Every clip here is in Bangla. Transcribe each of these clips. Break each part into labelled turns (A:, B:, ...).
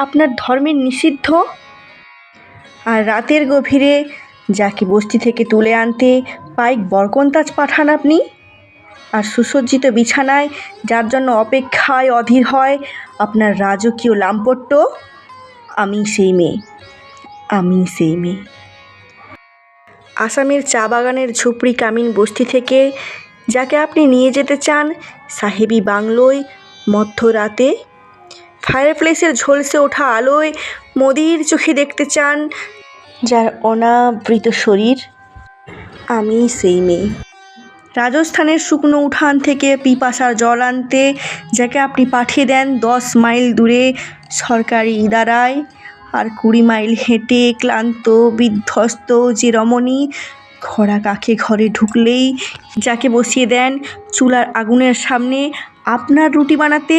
A: আপনার ধর্মের নিষিদ্ধ? আর রাতের গভীরে যাকে বস্তি থেকে তুলে আনতে পাইক বরকন্তাজ পাঠান আপনি? আর সুসজ্জিত বিছানায় যার জন্য অপেক্ষায় অধীর হয় আপনার রাজকীয় লাম্পট্য? আমি সেই মেয়ে। আমি সেই মেয়ে। আসামের চা বাগানের ঝুপড়ি কামিন বস্তি থেকে যাকে আপনি নিয়ে যেতে চান সাহেবি বাংলোয় মধ্যরাতে ফায়ারপ্লেসের ঝলসে ওঠা আলোয় মোদির চোখে দেখতে চান যার অনাবৃত শরীর। আমি সেই মেয়ে। রাজস্থানের শুকনো উঠান থেকে পিপাসার জল আনতে যাকে আপনি পাঠিয়ে দেন দশ মাইল দূরে সরকারি ইদারায়, আর কুড়ি মাইল হেঁটে ক্লান্ত, বিধ্বস্ত যে রমণী খরা কাকে ঘরে ঢুকলেই যাকে বসিয়ে দেন চুলার আগুনের সামনে, আপনার রুটি বানাতে?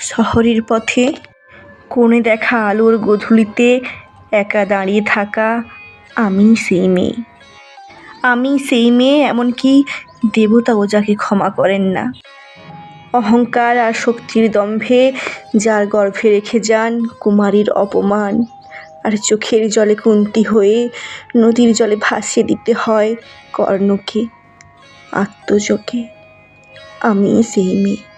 A: শহরের পথে কোণে দেখা আলোর গধূলিতে একা দাঁড়িয়ে থাকা আমি সেই মেয়ে। আমি সেই মেয়ে এমনকি দেবতাও যাকে ক্ষমা করেন না। অহংকার আর শক্তির দম্ভে যার গর্ভে রেখে যান কুমারীর অপমান, আর চোখের জলে কুন্তি হয়ে নদীর জলে ভাসিয়ে দিতে হয় কর্ণকে, আত্মজকে। আমি সেই মেয়ে।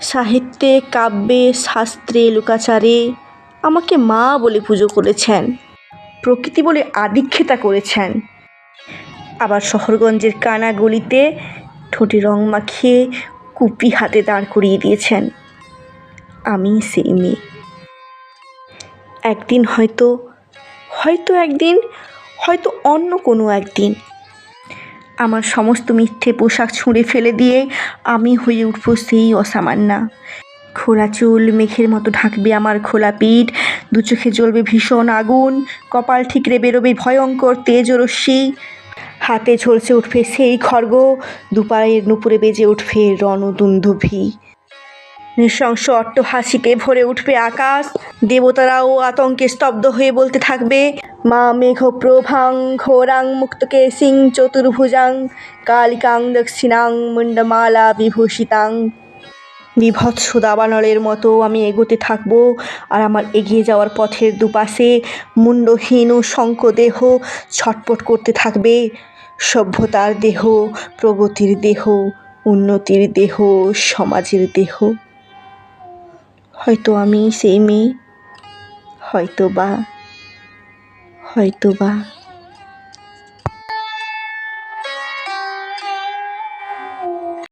A: সাহিত্যে, কাব্যে, শাস্ত্রে, লোকাচারে আমাকে মা বলে পুজো করেছেন, প্রকৃতি বলে আদিক্ষেতা করেছেন। আবার শহরগঞ্জের কানা গলিতে ঠোঁটে রং মাখিয়ে কুপি হাতে দাঁড় করিয়ে দিয়েছেন আমি সেই মেয়ে। একদিন হয়তো হয়তো একদিন, হয়তো অন্য কোনো একদিন আমার সমস্ত মিথ্যে পোশাক ছুঁড়ে ফেলে দিয়ে আমি হয়ে উঠবো সেই অসামান্যা খোলা চুল, মেঘের মতো ঢাকবে আমার খোলা পিঠ, দু চোখে জ্বলবে ভীষণ আগুন, কপাল ঠিকরে বেরোবে ভয়ঙ্কর তেজ রশ্মি। হাতে ঝলসে উঠবে সেই খড়গ দুপায়ের নুপুরে বেজে উঠবে রণদুন্দুভি। নৃশংস অট্টহাসিতে ভরে উঠবে আকাশ। দেবতারাও আতঙ্কে স্তব্ধ হয়ে বলতে থাকবে, মা মেঘ প্রভাং ঘোরাং মুক্তকে সিং চতুর্ভুজাং কালিকাং দক্ষিণাং মুন্ডমালা বিভূষিতাং। বিভৎস দাবানলের মতো আমি এগোতে থাকব আর আমার এগিয়ে যাওয়ার পথের দুপাশে মুন্ডহীন ও শঙ্কদেহ ছটপট করতে থাকবে। সভ্যতার দেহ, প্রগতির দেহ, উন্নতির দেহ, সমাজের দেহ। হয়তো আমি সেই মেয়ে হয়তো বা হয়তো বা